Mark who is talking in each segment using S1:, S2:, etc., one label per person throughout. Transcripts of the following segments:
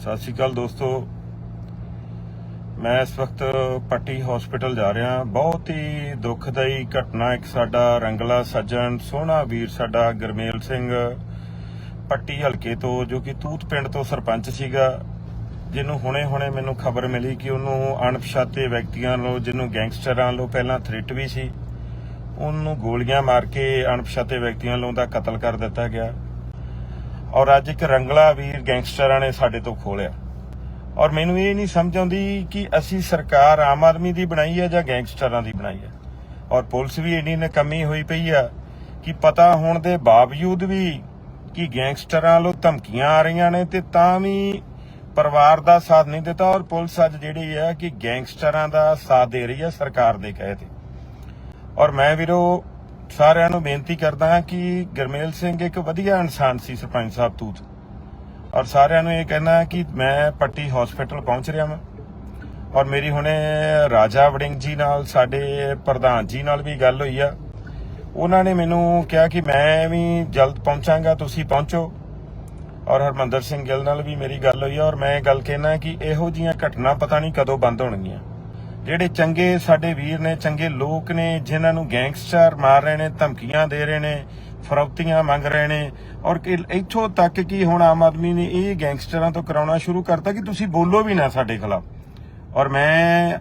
S1: ਸਤਿ ਸ਼੍ਰੀ ਅਕਾਲ ਦੋਸਤੋ। ਮੈਂ ਇਸ ਵਕਤ ਪੱਟੀ ਹਸਪੀਟਲ ਜਾ ਰਿਹਾ ਬਹੁਤ ਹੀ ਦੁਖਦਾਈ ਘਟਨਾ ਇੱਕ ਸਾਡਾ ਰੰਗਲਾ ਸੱਜਣ, ਸੋਹਣਾ ਵੀਰ ਸਾਡਾ ਗਰਮੇਲ ਸਿੰਘ ਪੱਟੀ ਹਲਕੇ ਤੋਂ, ਜੋ ਕਿ ਤੂਤ ਪਿੰਡ ਤੋਂ ਸਰਪੰਚ ਸੀਗਾ, ਜਿਹਨੂੰ ਹੁਣੇ-ਹੁਣੇ ਮੈਨੂੰ ਖਬਰ ਮਿਲੀ ਕਿ ਉਹਨੂੰ ਅਣਪਛਾਤੇ ਵਿਅਕਤੀਆਂ ਵੱਲੋਂ ਜਿਹਨੂੰ ਗੈਂਗਸਟਰਾਂ ਵੱਲੋਂ ਪਹਿਲਾਂ ਥ੍ਰੈਟ ਵੀ ਸੀ, ਉਹਨੂੰ ਗੋਲੀਆਂ ਮਾਰ ਕੇ ਅਣਪਛਾਤੇ ਵਿਅਕਤੀਆਂ ਵੱਲੋਂ ਦਾ ਕਤਲ ਕਰ ਦਿੱਤਾ ਗਿਆ। ਔਰ ਅੱਜ ਇੱਕ ਰੰਗਲਾ ਵੀਰ ਗੈਂਗਸਟਰਾਂ ਨੇ ਸਾਡੇ ਤੋਂ ਖੋਲਿਆ। ਔਰ ਮੈਨੂੰ ਇਹ ਨਹੀਂ ਸਮਝ ਆਉਂਦੀ ਕਿ ਅਸੀਂ ਸਰਕਾਰ ਆਮ ਆਦਮੀ ਦੀ ਬਣਾਈ ਹੈ ਜਾਂ ਗੈਂਗਸਟਰਾਂ ਦੀ ਬਣਾਈ ਹੈ। ਔਰ ਪੁਲਿਸ ਵੀ ਇੰਨੀ ਨਕਮੀ ਹੋਈ ਪਈ ਆ ਕਿ ਪਤਾ ਹੋਣ ਦੇ ਬਾਵਜੂਦ ਵੀ ਕਿ ਗੈਂਗਸਟਰਾਂ ਵੱਲੋਂ ਧਮਕੀਆਂ ਆ ਰਹੀਆਂ ਨੇ ਤੇ ਤਾਂ ਵੀ ਪਰਿਵਾਰ ਦਾ ਸਾਥ ਨਹੀਂ ਦਿੱਤਾ ਔਰ ਪੁਲਿਸ ਅੱਜ ਜਿਹੜੀ ਹੈ ਕਿ ਗੈਂਗਸਟਰਾਂ ਦਾ ਸਾਥ ਦੇ ਰਹੀ ਹੈ ਸਰਕਾਰ ਦੇ ਕਹੇ ਤੇ। ਔਰ ਮੈਂ ਵੀਰੋ ਸਾਰਿਆਂ ਨੂੰ ਬੇਨਤੀ ਕਰਦਾ ਹਾਂ ਕਿ ਗਰਮੇਲ ਸਿੰਘ ਇੱਕ ਵਧੀਆ ਇਨਸਾਨ ਸੀ ਸਰਪੰਚ ਸਾਹਿਬ ਤੂਤ। ਔਰ ਸਾਰਿਆਂ ਨੂੰ ਇਹ ਕਹਿਣਾ ਕਿ ਮੈਂ ਪੱਟੀ ਹਸਪੀਟਲ ਪਹੁੰਚ ਰਿਹਾ ਹਾਂ ਔਰ ਮੇਰੀ ਹੁਣੇ ਰਾਜਾ ਵੜਿੰਗ ਜੀ ਨਾਲ, ਸਾਡੇ ਪ੍ਰਧਾਨ ਜੀ ਨਾਲ ਵੀ ਗੱਲ ਹੋਈ ਆ। ਉਹਨਾਂ ਨੇ ਮੈਨੂੰ ਕਿਹਾ ਕਿ ਮੈਂ ਵੀ ਜਲਦ ਪਹੁੰਚਾਂਗਾ, ਤੁਸੀਂ ਪਹੁੰਚੋ। ਔਰ ਹਰਮੰਦਰ ਸਿੰਘ ਗਿੱਲ ਨਾਲ ਵੀ ਮੇਰੀ ਗੱਲ ਹੋਈ ਆ। ਔਰ ਮੈਂ ਇਹ ਗੱਲ ਕਹਿਣਾ ਕਿ ਇਹੋ ਜੀਆਂ ਘਟਨਾ ਪਤਾ ਨਹੀਂ ਕਦੋਂ ਬੰਦ ਹੋਣਗੀਆਂ। ਜਿਹੜੇ ਚੰਗੇ ਸਾਡੇ ਵੀਰ ਨੇ, ਚੰਗੇ ਲੋਕ ਨੇ, ਜਿਨ੍ਹਾਂ ਨੂੰ ਗੈਂਗਸਟਰ ਮਾਰ ਰਹੇ ਨੇ, ਧਮਕੀਆਂ ਦੇ ਰਹੇ ਨੇ, ਫਰੌਤੀਆਂ ਮੰਗ ਰਹੇ ਨੇ, ਔਰ ਕਿ ਇੱਥੋਂ ਤੱਕ ਕਿ ਹੁਣ ਆਮ ਆਦਮੀ ਨੇ ਇਹ ਗੈਂਗਸਟਰਾਂ ਤੋਂ ਕਰਾਉਣਾ ਸ਼ੁਰੂ ਕਰਤਾ ਕਿ ਤੁਸੀਂ ਬੋਲੋ ਵੀ ਨਾ ਸਾਡੇ ਖਿਲਾਫ। ਔਰ ਮੈਂ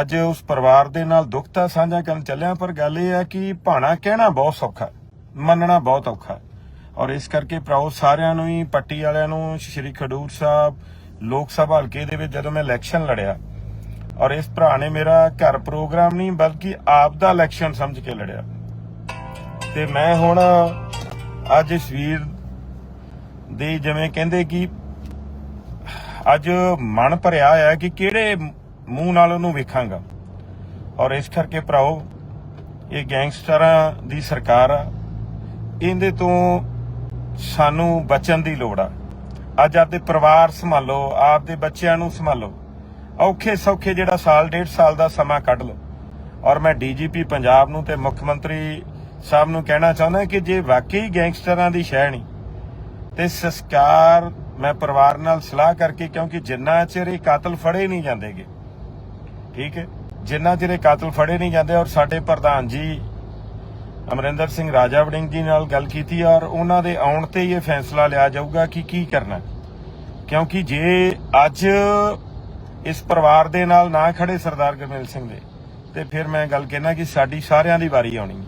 S1: ਅੱਜ ਉਸ ਪਰਿਵਾਰ ਦੇ ਨਾਲ ਦੁੱਖ ਤਾਂ ਸਾਂਝਾ ਕਰਨ ਚੱਲਿਆ, ਪਰ ਗੱਲ ਇਹ ਹੈ ਕਿ ਭਾਣਾ ਕਹਿਣਾ ਬਹੁਤ ਸੌਖਾ, ਮੰਨਣਾ ਬਹੁਤ ਔਖਾ। ਔਰ ਇਸ ਕਰਕੇ ਭਰਾਓ, ਸਾਰਿਆਂ ਨੂੰ ਹੀ ਪੱਟੀ ਵਾਲਿਆਂ ਨੂੰ, ਸ਼੍ਰੀ ਖਡੂਰ ਸਾਹਿਬ, ਲੋਕ ਸਭਾ ਹਲਕੇ ਦੇ ਵਿੱਚ ਜਦੋਂ ਮੈਂ ਇਲੈਕਸ਼ਨ ਲੜਿਆ ਔਰ ਇਸ ਭਰਾ ਨੇ ਮੇਰਾ ਘਰ ਪ੍ਰੋਗਰਾਮ ਨਹੀਂ, ਬਲਕਿ ਆਪ ਦਾ ਇਲੈਕਸ਼ਨ ਸਮਝ ਕੇ ਲੜਿਆ। ਤੇ ਮੈਂ ਹੁਣ ਅੱਜ ਇਸ ਵੀਰ ਦੇ ਜਿਵੇਂ ਕਹਿੰਦੇ ਕਿ ਅੱਜ ਮਨ ਭਰਿਆ ਹੋਇਆ ਕਿ ਕਿਹੜੇ ਮੂੰਹ ਨਾਲ ਉਹਨੂੰ ਵੇਖਾਂਗਾ। ਔਰ ਇਸ ਕਰਕੇ ਭਰਾਓ, ਇਹ ਗੈਂਗਸਟਰਾਂ ਦੀ ਸਰਕਾਰ ਆ। ਇਹਦੇ ਤੋਂ ਸਾਨੂੰ ਬਚਣ ਦੀ ਲੋੜ ਆ। ਅੱਜ ਆਪਦੇ ਪਰਿਵਾਰ ਸੰਭਾਲੋ, ਆਪਦੇ ਬੱਚਿਆਂ ਨੂੰ ਸੰਭਾਲੋ। ਔਖੇ ਸੌਖੇ ਜਿਹੜਾ ਸਾਲ, ਡੇਢ ਸਾਲ ਦਾ ਸਮਾਂ ਕੱਢ ਲਓ। ਔਰ ਮੈਂ ਡੀਜੀਪੀ ਪੰਜਾਬ ਨੂੰ ਤੇ ਮੁੱਖ ਮੰਤਰੀ ਸਾਹਿਬ ਨੂੰ ਕਹਿਣਾ ਚਾਹੁੰਦਾ ਕਿ ਜੇ ਵਾਕਈ ਗੈਂਗਸਟਰਾਂ ਦੀ ਸ਼ਹਿ ਤੇ ਸੰਸਕਾਰ ਮੈਂ ਪਰਿਵਾਰ ਨਾਲ ਸਲਾਹ ਕਰਕੇ, ਕਿਉਂਕਿ ਜਿੰਨਾ ਚਿਰ ਇਹ ਕਾਤਲ ਫੜੇ ਨਹੀਂ ਜਾਂਦੇਗੇ, ਠੀਕ ਹੈ? ਜਿੰਨਾ ਚਿਰ ਇਹ ਕਾਤਲ ਫੜੇ ਨਹੀਂ ਜਾਂਦੇ, ਔਰ ਸਾਡੇ ਪ੍ਰਧਾਨ ਜੀ ਅਮਰਿੰਦਰ ਸਿੰਘ ਰਾਜਾ ਵੜਿੰਗ ਜੀ ਨਾਲ ਗੱਲ ਕੀਤੀ, ਔਰ ਉਹਨਾਂ ਦੇ ਆਉਣ ਤੇ ਇਹ ਫੈਸਲਾ ਲਿਆ ਜਾਊਗਾ ਕਿ ਕੀ ਕਰਨਾ। ਕਿਉਂਕਿ ਜੇ ਅੱਜ ਇਸ ਪਰਿਵਾਰ ਦੇ ਨਾਲ ਨਾ ਖੜੇ ਸਰਦਾਰ ਗਰਮੇਲ ਸਿੰਘ ਦੇ। ਤੇ ਫਿਰ ਮੈਂ ਗੱਲ ਕਹਿਣਾ ਕਿ ਸਾਡੀ ਸਾਰਿਆਂ ਦੀ ਵਾਰੀ ਆਉਣੀ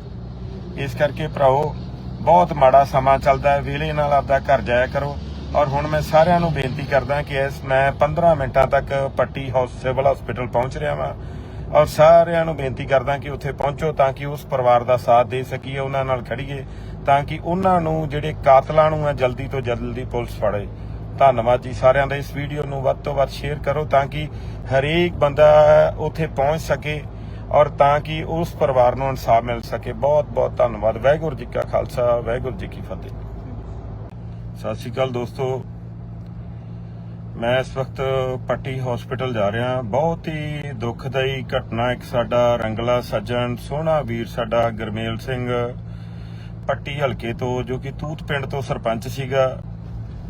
S1: ਇਸ ਕਰਕੇ ਭਰਾਓ ਬਹੁਤ ਮਾੜਾ ਸਮਾਂ ਚੱਲਦਾ ਹੈ। ਵੇਲੇ ਨਾਲ ਆਪਦਾ ਘਰ ਜਾਇਆ ਕਰੋ। ਔਰ ਹੁਣ ਮੈਂ ਸਾਰਿਆਂ ਨੂੰ ਬੇਨਤੀ ਕਰਦਾ ਕਿ ਇਸ ਮੈਂ 15 ਮਿੰਟਾਂ ਤੱਕ ਪੱਟੀ ਹਾਊਸ ਸਿਵਲ ਹਸਪੀਟਲ ਪਹੁੰਚ ਰਿਹਾ ਹਾਂ ਔਰ ਸਾਰਿਆਂ ਨੂੰ ਬੇਨਤੀ ਕਰਦਾ ਕਿ ਉੱਥੇ ਪਹੁੰਚੋ ਤਾਂ ਕਿ ਉਸ ਪਰਿਵਾਰ ਦਾ ਸਾਥ ਦੇ ਸਕੀਏ, ਉਹਨਾਂ ਨਾਲ ਖੜੀਏ, ਤਾਂ ਕਿ ਉਹਨਾਂ ਨੂੰ ਜਿਹੜੇ ਕਾਤਲਾਂ ਨੂੰ ਹੈ, ਜਲਦੀ ਤੋਂ ਜਲਦੀ ਪੁਲਿਸ ਫੜੇ। ਧੰਨਵਾਦ ਜੀ ਸਾਰਿਆਂ ਦਾ। ਇਸ ਵੀਡੀਓ ਨੂੰ ਵੱਧ ਤੋਂ ਵੱਧ ਸ਼ੇਅਰ ਕਰੋ ਤਾਂ ਕਿ ਹਰੇਕ ਬੰਦਾ ਉੱਥੇ ਪਹੁੰਚ ਸਕੇ ਔਰ ਤਾਂ ਕਿ ਉਸ ਪਰਿਵਾਰ ਨੂੰ ਇਨਸਾਫ ਮਿਲ ਸਕੇ। ਬਹੁਤ ਬਹੁਤ ਧੰਨਵਾਦ। ਵਾਹਿਗੁਰੂ ਜੀ ਕਾ ਖਾਲਸਾ, ਵਾਹਿਗੁਰੂ ਜੀ ਕੀ ਫਤਿਹ। ਸਤਿ ਸ਼੍ਰੀ ਅਕਾਲ ਦੋਸਤੋ। ਮੈਂ ਇਸ ਵਕਤ ਪੱਟੀ ਹਸਪੀਟਲ ਜਾ ਰਿਹਾ। ਬਹੁਤ ਹੀ ਦੁਖਦਾਈ ਘਟਨਾ ਇੱਕ ਸਾਡਾ ਰੰਗਲਾ ਸੱਜਣ, ਸੋਹਣਾ ਵੀਰ ਸਾਡਾ ਗਰਮੇਲ ਸਿੰਘ, ਪੱਟੀ ਹਲਕੇ ਤੋਂ, ਜੋ ਕਿ ਤੂਤ ਪਿੰਡ ਤੋਂ ਸਰਪੰਚ ਸੀਗਾ।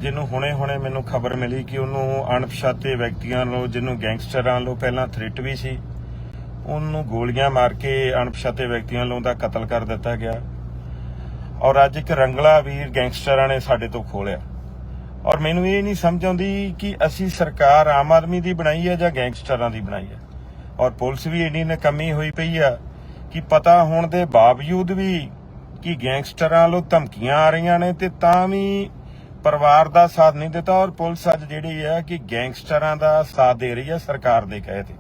S1: ਜਿਹਨੂੰ ਹੁਣੇ-ਹੁਣੇ ਮੈਨੂੰ ਖਬਰ ਮਿਲੀ ਕਿ ਉਹਨੂੰ ਅਣਪਛਾਤੇ ਵਿਅਕਤੀਆਂ ਵੱਲੋਂ ਜਿਹਨੂੰ ਗੈਂਗਸਟਰਾਂ ਵੱਲੋਂ ਪਹਿਲਾਂ ਥ੍ਰੈਟ ਵੀ ਸੀ, ਉਹਨੂੰ ਗੋਲੀਆਂ ਮਾਰ ਕੇ ਅਣਪਛਾਤੇ ਵਿਅਕਤੀਆਂ ਵੱਲੋਂ ਦਾ ਕਤਲ ਕਰ ਦਿੱਤਾ ਗਿਆ। ਔਰ ਅੱਜ ਇੱਕ ਰੰਗਲਾ ਵੀਰ ਗੈਂਗਸਟਰਾਂ ਨੇ ਸਾਡੇ ਤੋਂ ਖੋਲਿਆ। ਔਰ ਮੈਨੂੰ ਇਹ ਨਹੀਂ ਸਮਝ ਆਉਂਦੀ ਕਿ ਅਸੀਂ ਸਰਕਾਰ ਆਮ ਆਦਮੀ ਦੀ ਬਣਾਈ ਹੈ ਜਾਂ ਗੈਂਗਸਟਰਾਂ ਦੀ ਬਣਾਈ ਹੈ। ਔਰ ਪੁਲਿਸ ਵੀ ਇੰਨੀ ਨਕਮੀ ਹੋਈ ਪਈ ਆ ਕਿ ਪਤਾ ਹੋਣ ਦੇ ਬਾਵਜੂਦ ਵੀ ਕਿ ਗੈਂਗਸਟਰਾਂ ਵੱਲੋਂ ਧਮਕੀਆਂ ਆ ਰਹੀਆਂ ਨੇ ਤੇ ਤਾਂ ਵੀ ਪਰਿਵਾਰ ਦਾ ਸਾਥ ਨਹੀਂ ਦਿੱਤਾ ਔਰ ਪੁਲਿਸ ਅੱਜ ਜਿਹੜੀ ਹੈ ਕਿ ਗੈਂਗਸਟਰਾਂ ਦਾ ਸਾਥ ਦੇ ਰਹੀ ਹੈ ਸਰਕਾਰ ਦੇ ਕਹੇ ਤੇ।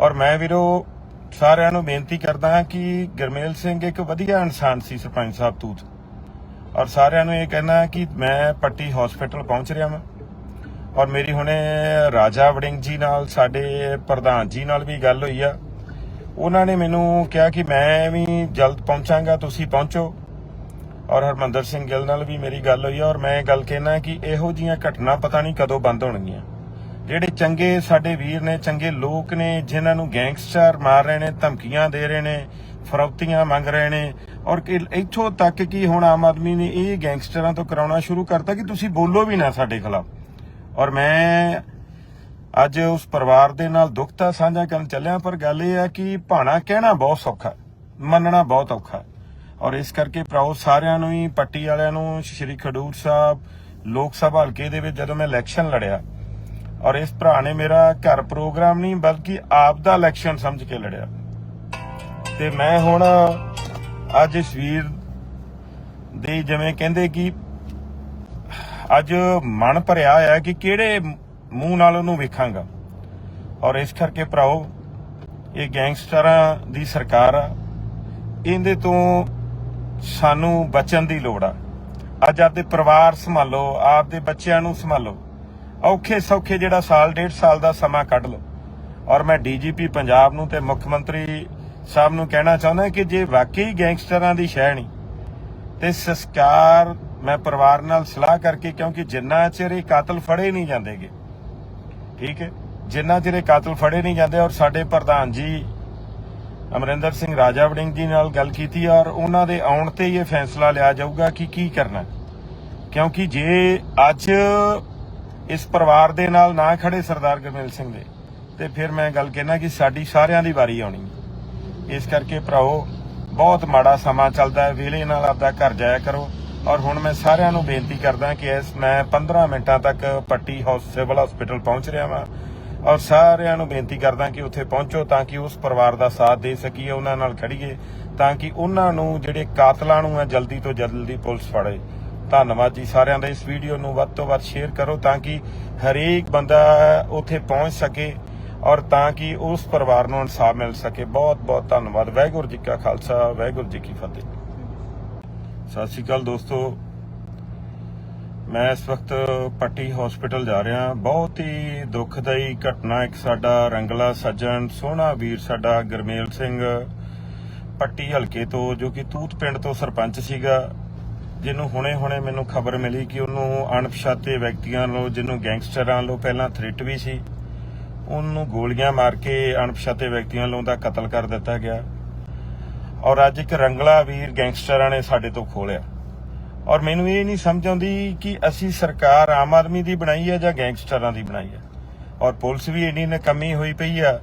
S1: ਔਰ ਮੈਂ ਵੀਰੋ ਸਾਰਿਆਂ ਨੂੰ ਬੇਨਤੀ ਕਰਦਾ ਹਾਂ ਕਿ ਗਰਮੇਲ ਸਿੰਘ ਇੱਕ ਵਧੀਆ ਇਨਸਾਨ ਸੀ ਸਰਪੰਚ ਸਾਹਿਬ ਤੂਤ। ਔਰ ਸਾਰਿਆਂ ਨੂੰ ਇਹ ਕਹਿਣਾ ਕਿ ਮੈਂ ਪੱਟੀ ਹਸਪੀਟਲ ਪਹੁੰਚ ਰਿਹਾ ਹਾਂ ਔਰ ਮੇਰੀ ਹੁਣੇ ਰਾਜਾ ਵੜਿੰਗ ਜੀ ਨਾਲ, ਸਾਡੇ ਪ੍ਰਧਾਨ ਜੀ ਨਾਲ ਵੀ ਗੱਲ ਹੋਈ ਆ। ਉਹਨਾਂ ਨੇ ਮੈਨੂੰ ਕਿਹਾ ਕਿ ਮੈਂ ਵੀ ਜਲਦ ਪਹੁੰਚਾਂਗਾ, ਤੁਸੀਂ ਪਹੁੰਚੋ। ਔਰ ਹਰਮੰਦਰ ਸਿੰਘ ਗਿੱਲ ਨਾਲ ਵੀ ਮੇਰੀ ਗੱਲ ਹੋਈ ਆ, ਔਰ ਮੈਂ ਇਹ ਗੱਲ ਕਹਿਣਾ ਕਿ ਇਹੋ ਜੀਆਂ ਘਟਨਾ ਪਤਾ ਨਹੀਂ ਕਦੋਂ ਬੰਦ ਹੋਣਗੀਆਂ। ਜਿਹੜੇ ਚੰਗੇ ਸਾਡੇ ਵੀਰ ਨੇ, ਚੰਗੇ ਲੋਕ ਨੇ, ਜਿਨ੍ਹਾਂ ਨੂੰ ਗੈਂਗਸਟਰ ਮਾਰ ਰਹੇ ਨੇ, ਧਮਕੀਆਂ ਦੇ ਰਹੇ ਨੇ, ਫਰੌਤੀਆਂ ਮੰਗ ਰਹੇ ਨੇ, ਔਰ ਇੱਥੋਂ ਤੱਕ ਕਿ ਹੁਣ ਆਮ ਆਦਮੀ ਨੇ ਇਹ ਗੈਂਗਸਟਰਾਂ ਤੋਂ ਕਰਾਉਣਾ ਸ਼ੁਰੂ ਕਰਤਾ ਕਿ ਤੁਸੀਂ ਬੋਲੋ ਵੀ ਨਾ ਸਾਡੇ ਖਿਲਾਫ। ਔਰ ਮੈਂ ਅੱਜ ਉਸ ਪਰਿਵਾਰ ਦੇ ਨਾਲ ਦੁੱਖ ਤਾਂ ਸਾਂਝਾ ਕਰਨ ਚੱਲਿਆ, ਪਰ ਗੱਲ ਇਹ ਹੈ ਕਿ ਭਾਣਾ ਕਹਿਣਾ ਬਹੁਤ ਸੌਖਾ, ਮੰਨਣਾ ਬਹੁਤ ਔਖਾ। ਔਰ ਇਸ ਕਰਕੇ ਭਰਾਓ, ਸਾਰਿਆਂ ਨੂੰ ਹੀ, ਪੱਟੀ ਵਾਲਿਆਂ ਨੂੰ, ਸ਼੍ਰੀ ਖਡੂਰ ਸਾਹਿਬ, ਲੋਕ ਸਭਾ ਹਲਕੇ ਦੇ ਵਿੱਚ ਜਦੋਂ ਮੈਂ ਇਲੈਕਸ਼ਨ ਲੜਿਆ, ਔਰ ਇਸ ਭਰਾ ਨੇ ਮੇਰਾ ਘਰ ਪ੍ਰੋਗਰਾਮ ਨਹੀਂ, ਬਲਕਿ ਆਪ ਦਾ ਇਲੈਕਸ਼ਨ ਸਮਝ ਕੇ ਲੜਿਆ। ਤੇ ਮੈਂ ਹੁਣ ਅੱਜ ਇਸ ਵੀਰ ਦੇ ਜਿਵੇਂ ਕਹਿੰਦੇ ਕਿ ਅੱਜ ਮਨ ਭਰਿਆ ਹੋਇਆ ਕਿ ਕਿਹੜੇ ਮੂੰਹ ਨਾਲ ਉਹਨੂੰ ਵੇਖਾਂਗਾ। ਔਰ ਇਸ ਕਰਕੇ ਭਰਾਓ, ਇਹ ਗੈਂਗਸਟਰਾਂ ਦੀ ਸਰਕਾਰ ਆ। ਇਹਦੇ ਤੋਂ ਸਾਨੂੰ ਬਚਣ ਦੀ ਲੋੜ ਆ। ਅੱਜ ਆਪਦੇ ਪਰਿਵਾਰ ਸੰਭਾਲੋ, ਆਪਦੇ ਬੱਚਿਆਂ ਨੂੰ ਸੰਭਾਲੋ। ਔਖੇ ਸੌਖੇ ਜਿਹੜਾ ਸਾਲ, ਡੇਢ ਸਾਲ ਦਾ ਸਮਾਂ ਕੱਢ ਲਓ। ਔਰ ਮੈਂ ਡੀਜੀਪੀ ਪੰਜਾਬ ਨੂੰ ਤੇ ਮੁੱਖ ਮੰਤਰੀ ਸਾਹਿਬ ਨੂੰ ਕਹਿਣਾ ਚਾਹੁੰਦਾ ਕਿ ਜੇ ਵਾਕਈ ਗੈਂਗਸਟਰਾਂ ਦੀ ਸ਼ਹਿ ਨਹੀਂ, ਤੇ ਸੰਸਕਾਰ ਮੈਂ ਪਰਿਵਾਰ ਨਾਲ ਸਲਾਹ ਕਰਕੇ, ਕਿਉਂਕਿ ਜਿੰਨਾ ਚਿਰ ਇਹ ਕਾਤਲ ਫੜੇ ਨਹੀਂ ਜਾਂਦੇਗੇ, ਠੀਕ ਹੈ? ਜਿੰਨਾ ਚਿਰ ਇਹ ਕਾਤਲ ਫੜੇ ਨਹੀਂ ਜਾਂਦੇ ਔਰ ਸਾਡੇ ਪ੍ਰਧਾਨ ਜੀ ਅਮਰਿੰਦਰ ਸਿੰਘ ਰਾਜਾ ਵੜਿੰਗ ਜੀ ਨਾਲ ਗੱਲ ਕੀਤੀ ਔਰ ਉਹਨਾਂ ਦੇ ਆਉਣ ਤੇ ਇਹ ਫੈਸਲਾ ਲਿਆ ਜਾਊਗਾ ਕਿ ਕੀ ਕਰਨਾ ਕਿਉਂਕਿ ਜੇ ਅੱਜ ਇਸ ਪਰਿਵਾਰ ਦੇ ਨਾਲ ਨਾ ਖੜੇ ਸਰਦਾਰ ਗੁਰਮੇਲ ਸਿੰਘ ਦੇ, ਤੇ ਫਿਰ ਮੈਂ ਗੱਲ ਕਹਿਣਾ ਕਿ ਸਾਡੀ ਸਾਰਿਆਂ ਦੀ ਵਾਰੀ ਆਉਣੀ ਇਸ ਕਰਕੇ ਭਰਾਓ ਬਹੁਤ ਮਾੜਾ ਸਮਾਂ ਚੱਲਦਾ ਹੈ ਵੇਲੇ ਨਾਲ ਆਪਦਾ ਘਰ ਜਾਇਆ ਕਰੋ। ਔਰ ਹੁਣ ਮੈਂ ਸਾਰਿਆਂ ਨੂੰ ਬੇਨਤੀ ਕਰਦਾ ਕਿ ਇਸ ਮੈਂ 15 ਮਿੰਟਾਂ ਤੱਕ ਪੱਟੀ ਹਾਊਸ ਸਿਵਲ ਹਸਪੀਟਲ ਪਹੁੰਚ ਰਿਹਾ ਹਾਂ ਔਰ ਸਾਰਿਆਂ ਨੂੰ ਬੇਨਤੀ ਕਰਦਾ ਕਿ ਉੱਥੇ ਪਹੁੰਚੋ ਤਾਂ ਕਿ ਉਸ ਪਰਿਵਾਰ ਦਾ ਸਾਥ ਦੇ ਸਕੀਏ, ਉਹਨਾਂ ਨਾਲ ਖੜੀਏ, ਤਾਂ ਕਿ ਉਹਨਾਂ ਨੂੰ ਜਿਹੜੇ ਕਾਤਲਾਂ ਨੂੰ ਹੈ ਜਲਦੀ ਤੋਂ ਜਲਦੀ ਪੁਲਿਸ ਫੜੇ। ਧੰਨਵਾਦ ਜੀ ਸਾਰਿਆਂ ਦਾ ਇਸ ਵੀਡੀਓ ਨੂੰ ਵੱਧ ਤੋਂ ਵੱਧ ਸ਼ੇਅਰ ਕਰੋ ਤਾਂ ਕਿ ਹਰੇਕ ਬੰਦਾ ਉੱਥੇ ਪਹੁੰਚ ਸਕੇ ਔਰ ਤਾਂ ਕਿ ਉਸ ਪਰਿਵਾਰ ਨੂੰ ਇਨਸਾਫ ਮਿਲ ਸਕੇ। ਬਹੁਤ ਬਹੁਤ ਧੰਨਵਾਦ। ਵਾਹਿਗੁਰੂ ਜੀ ਕਾ ਖਾਲਸਾ, ਵਾਹਿਗੁਰੂ ਜੀ ਕੀ ਫਤਿਹ। ਸਤਿ ਸ਼੍ਰੀ ਅਕਾਲ ਦੋਸਤੋ। ਮੈਂ ਇਸ ਵਕਤ ਪੱਟੀ ਹਸਪੀਟਲ ਜਾ ਰਿਹਾ ਬਹੁਤ ਹੀ ਦੁਖਦਾਈ ਘਟਨਾ ਇੱਕ ਸਾਡਾ ਰੰਗਲਾ ਸੱਜਣ, ਸੋਹਣਾ ਵੀਰ ਸਾਡਾ ਗਰਮੇਲ ਸਿੰਘ ਪੱਟੀ ਹਲਕੇ ਤੋਂ, ਜੋ ਕਿ ਤੂਤ ਪਿੰਡ ਤੋਂ ਸਰਪੰਚ ਸੀਗਾ, ਜਿਹਨੂੰ ਹੁਣੇ-ਹੁਣੇ ਮੈਨੂੰ ਖਬਰ ਮਿਲੀ ਕਿ ਉਹਨੂੰ ਅਣਪਛਾਤੇ ਵਿਅਕਤੀਆਂ ਵੱਲੋਂ ਜਿਹਨੂੰ ਗੈਂਗਸਟਰਾਂ ਵੱਲੋਂ ਪਹਿਲਾਂ ਥ੍ਰੈਟ ਵੀ ਸੀ, ਉਹਨੂੰ ਗੋਲੀਆਂ ਮਾਰ ਕੇ ਅਣਪਛਾਤੇ ਵਿਅਕਤੀਆਂ ਵੱਲੋਂ ਦਾ ਕਤਲ ਕਰ ਦਿੱਤਾ ਗਿਆ। ਔਰ ਅੱਜ ਇੱਕ ਰੰਗਲਾ ਵੀਰ ਗੈਂਗਸਟਰਾਂ ਨੇ ਸਾਡੇ ਤੋਂ ਖੋਲਿਆ ਔਰ ਮੈਨੂੰ ਇਹ ਨਹੀਂ ਸਮਝ ਆਉਂਦੀ ਕਿ ਅਸੀਂ ਸਰਕਾਰ ਆਮ ਆਦਮੀ ਦੀ ਬਣਾਈ ਹੈ ਜਾਂ ਗੈਂਗਸਟਰਾਂ ਦੀ ਬਣਾਈ ਹੈ। ਔਰ ਪੁਲਿਸ ਵੀ ਇੰਨੀ ਨਕਮੀ ਹੋਈ ਪਈ ਆ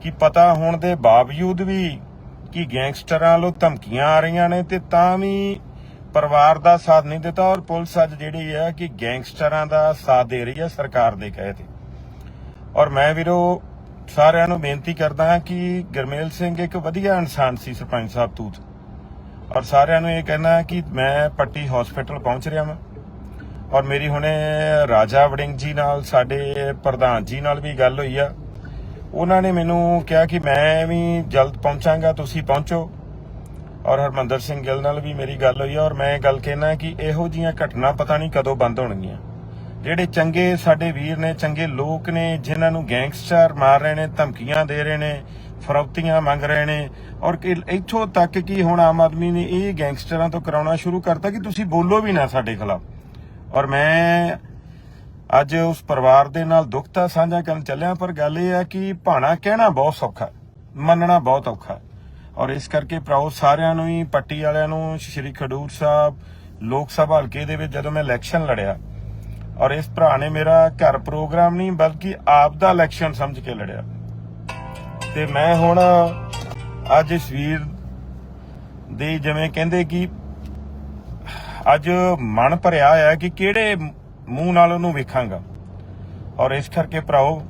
S1: ਕਿ ਪਤਾ ਹੋਣ ਦੇ ਬਾਵਜੂਦ ਵੀ ਕਿ ਗੈਂਗਸਟਰਾਂ ਵੱਲੋਂ ਧਮਕੀਆਂ ਆ ਰਹੀਆਂ ਨੇ ਤੇ ਤਾਂ ਵੀ ਪਰਿਵਾਰ ਦਾ ਸਾਥ ਨਹੀਂ ਦਿੱਤਾ ਔਰ ਪੁਲਿਸ ਅੱਜ ਜਿਹੜੀ ਹੈ ਕਿ ਗੈਂਗਸਟਰਾਂ ਦਾ ਸਾਥ ਦੇ ਰਹੀ ਹੈ ਸਰਕਾਰ ਦੇ ਕਹੇ ਤੇ। ਔਰ ਮੈਂ ਵੀਰੋ ਸਾਰਿਆਂ ਨੂੰ ਬੇਨਤੀ ਕਰਦਾ ਹਾਂ ਕਿ ਗਰਮੇਲ ਸਿੰਘ ਇੱਕ ਵਧੀਆ ਇਨਸਾਨ ਸੀ ਸਰਪੰਚ ਸਾਹਿਬ ਤੂਤ। ਔਰ ਸਾਰਿਆਂ ਨੂੰ ਇਹ ਕਹਿਣਾ ਕਿ ਮੈਂ ਪੱਟੀ ਹਸਪੀਟਲ ਪਹੁੰਚ ਰਿਹਾ ਹਾਂ ਔਰ ਮੇਰੀ ਹੁਣੇ ਰਾਜਾ ਵੜਿੰਗ ਜੀ ਨਾਲ, ਸਾਡੇ ਪ੍ਰਧਾਨ ਜੀ ਨਾਲ ਵੀ ਗੱਲ ਹੋਈ ਆ। ਉਹਨਾਂ ਨੇ ਮੈਨੂੰ ਕਿਹਾ ਕਿ ਮੈਂ ਵੀ ਜਲਦ ਪਹੁੰਚਾਂਗਾ, ਤੁਸੀਂ ਪਹੁੰਚੋ। ਔਰ ਹਰਮੰਦਰ ਸਿੰਘ ਗਿੱਲ ਨਾਲ ਵੀ ਮੇਰੀ ਗੱਲ ਹੋਈ ਆ, ਔਰ ਮੈਂ ਇਹ ਗੱਲ ਕਹਿਣਾ ਕਿ ਇਹੋ ਜੀਆਂ ਘਟਨਾ ਪਤਾ ਨਹੀਂ ਕਦੋਂ ਬੰਦ ਹੋਣਗੀਆਂ। ਜਿਹੜੇ ਚੰਗੇ ਸਾਡੇ ਵੀਰ ਨੇ, ਚੰਗੇ ਲੋਕ ਨੇ, ਜਿਨ੍ਹਾਂ ਨੂੰ ਗੈਂਗਸਟਰ ਮਾਰ ਰਹੇ ਨੇ, ਧਮਕੀਆਂ ਦੇ ਰਹੇ ਨੇ ਫਰੌਤੀਆਂ ਮੰਗ ਰਹੇ ਨੇ। ਔਰ ਕਿ ਇੱਥੋਂ ਤੱਕ ਕਿ ਹੁਣ ਆਮ ਆਦਮੀ ਨੇ ਇਹ ਗੈਂਗਸਟਰਾਂ ਤੋਂ ਕਰਾਉਣਾ ਸ਼ੁਰੂ ਕਰਤਾ ਕਿ ਤੁਸੀਂ ਬੋਲੋ ਵੀ ਨਾ ਸਾਡੇ ਖਿਲਾਫ। ਔਰ ਮੈਂ ਅੱਜ ਉਸ ਪਰਿਵਾਰ ਦੇ ਨਾਲ ਦੁੱਖ ਤਾਂ ਸਾਂਝਾ ਕਰਨ ਚੱਲਿਆ, ਪਰ ਗੱਲ ਇਹ ਹੈ ਕਿ ਭਾਣਾ ਕਹਿਣਾ ਬਹੁਤ ਸੌਖਾ, ਮੰਨਣਾ ਬਹੁਤ ਔਖਾ। ਔਰ ਇਸ ਕਰਕੇ ਭਰਾਓ ਸਾਰਿਆਂ ਨੂੰ ਹੀ, ਪੱਟੀ ਵਾਲਿਆਂ ਨੂੰ, ਸ਼੍ਰੀ ਖਡੂਰ ਸਾਹਿਬ, ਲੋਕ ਸਭਾ ਹਲਕੇ ਦੇ ਵਿੱਚ ਜਦੋਂ ਮੈਂ ਇਲੈਕਸ਼ਨ ਲੜਿਆ, ਔਰ ਇਸ ਭਰਾ ਨੇ ਮੇਰਾ ਘਰ ਪ੍ਰੋਗਰਾਮ ਨਹੀਂ, ਬਲਕਿ ਆਪ ਦਾ ਇਲੈਕਸ਼ਨ ਸਮਝ ਕੇ ਲੜਿਆ। ਤੇ ਮੈਂ ਹੁਣ ਅੱਜ ਇਸ ਵੀਰ ਦੀ ਜਿਵੇਂ ਕਹਿੰਦੇ ਕਿ ਅੱਜ ਮਨ ਭਰਿਆ ਹੋਇਆ ਕਿ ਕਿਹੜੇ ਮੂੰਹ ਨਾਲ ਉਹਨੂੰ ਵੇਖਾਂਗਾ। ਔਰ ਇਸ ਕਰਕੇ ਭਰਾਓ,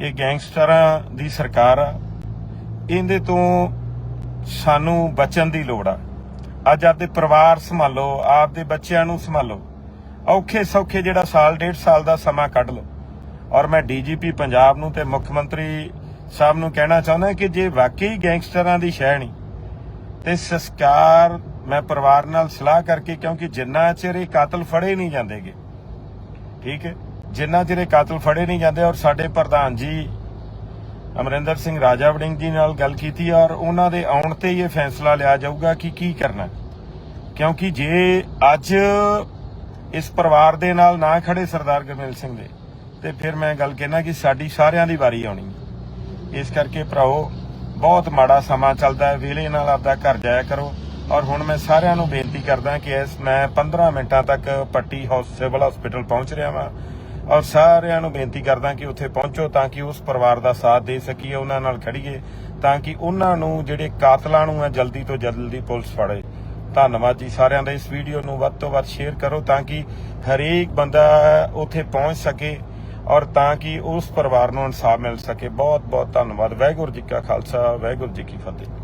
S1: ਇਹ ਗੈਂਗਸਟਰਾਂ ਦੀ ਸਰਕਾਰ ਆ। ਇਹਦੇ ਤੋਂ ਸਾਨੂੰ ਬਚਣ ਦੀ ਲੋੜ ਆ। ਅੱਜ ਆਪਦੇ ਪਰਿਵਾਰ ਸੰਭਾਲੋ, ਆਪਦੇ ਬੱਚਿਆਂ ਨੂੰ ਸੰਭਾਲੋ। ਔਖੇ ਸੌਖੇ ਜਿਹੜਾ ਸਾਲ, ਡੇਢ ਸਾਲ ਦਾ ਸਮਾਂ ਕੱਢ ਲਓ। ਔਰ ਮੈਂ ਡੀਜੀਪੀ ਪੰਜਾਬ ਨੂੰ ਤੇ ਮੁੱਖ ਮੰਤਰੀ ਸਾਹਿਬ ਨੂੰ ਕਹਿਣਾ ਚਾਹੁੰਦਾ ਕਿ ਜੇ ਵਾਕਈ ਗੈਂਗਸਟਰਾਂ ਦੀ ਸ਼ਹਿ ਨਹੀਂ, ਤੇ ਸੰਸਕਾਰ ਮੈਂ ਪਰਿਵਾਰ ਨਾਲ ਸਲਾਹ ਕਰਕੇ, ਕਿਉਂਕਿ ਜਿੰਨਾ ਚਿਰ ਇਹ ਕਾਤਲ ਫੜੇ ਨਹੀਂ ਜਾਂਦੇਗੇ, ਠੀਕ ਹੈ, ਜਿੰਨਾ ਚਿਰ ਇਹ ਕਾਤਲ ਫੜੇ ਨਹੀਂ ਜਾਂਦੇ, ਔਰ ਸਾਡੇ ਪ੍ਰਧਾਨ ਜੀ ਅਮਰਿੰਦਰ ਸਿੰਘ ਰਾਜਾ ਵੜਿੰਗ ਜੀ ਨਾਲ ਗੱਲ ਕੀਤੀ, ਔਰ ਉਹਨਾਂ ਦੇ ਆਉਣ ਤੇ ਇਹ ਫੈਸਲਾ ਲਿਆ ਜਾਊਗਾ ਕਿ ਕੀ ਕਰਨਾ ਕਿਉਂਕਿ ਜੇ ਅੱਜ ਇਸ ਪਰਿਵਾਰ ਦੇ ਨਾਲ ਨਾ ਖੜੇ ਸਰਦਾਰ ਗੁਰਮੇਲ ਸਿੰਘ ਦੇ, ਤੇ ਫਿਰ ਮੈਂ ਗੱਲ ਕਹਿਣਾ ਕਿ ਸਾਡੀ ਸਾਰਿਆਂ ਦੀ ਵਾਰੀ ਆਉਣੀ ਹੈ। ਇਸ ਕਰਕੇ ਭਰਾਓ ਬਹੁਤ ਮਾੜਾ ਸਮਾਂ ਚੱਲਦਾ ਹੈ। ਵੇਲੇ ਨਾਲ ਆਪਦਾ ਘਰ ਜਾਇਆ ਕਰੋ। ਔਰ ਹੁਣ ਮੈਂ ਸਾਰਿਆਂ ਨੂੰ ਬੇਨਤੀ ਕਰਦਾ ਕਿ ਇਸ ਮੈਂ 15 ਮਿੰਟਾਂ ਤੱਕ ਪੱਟੀ ਹਾਊਸ ਸਿਵਲ ਹਸਪੀਟਲ ਪਹੁੰਚ ਰਿਹਾ ਹਾਂ ਔਰ ਸਾਰਿਆਂ ਨੂੰ ਬੇਨਤੀ ਕਰਦਾ ਕਿ ਉੱਥੇ ਪਹੁੰਚੋ ਤਾਂ ਕਿ ਉਸ ਪਰਿਵਾਰ ਦਾ ਸਾਥ ਦੇ ਸਕੀਏ, ਉਹਨਾਂ ਨਾਲ ਖੜੀਏ, ਤਾਂ ਕਿ ਉਹਨਾਂ ਨੂੰ ਜਿਹੜੇ ਕਾਤਲਾਂ ਨੂੰ ਹੈ, ਜਲਦੀ ਤੋਂ ਜਲਦੀ ਪੁਲਿਸ ਫੜੇ। ਧੰਨਵਾਦ ਜੀ ਸਾਰਿਆਂ ਦਾ। ਇਸ ਵੀਡੀਓ ਨੂੰ ਵੱਧ ਤੋਂ ਵੱਧ ਸ਼ੇਅਰ ਕਰੋ ਤਾਂ ਕਿ ਹਰੇਕ ਬੰਦਾ ਉੱਥੇ ਪਹੁੰਚ ਸਕੇ। ਔਰ ਤਾਂ ਕਿ ਉਸ ਪਰਿਵਾਰ ਨੂੰ ਇਨਸਾਫ ਮਿਲ ਸਕੇ। ਬਹੁਤ ਬਹੁਤ ਧੰਨਵਾਦ। ਵਾਹਿਗੁਰੂ ਜੀ ਕਾ ਖਾਲਸਾ, ਵਾਹਿਗੁਰੂ ਜੀ ਕੀ ਫਤਿਹ।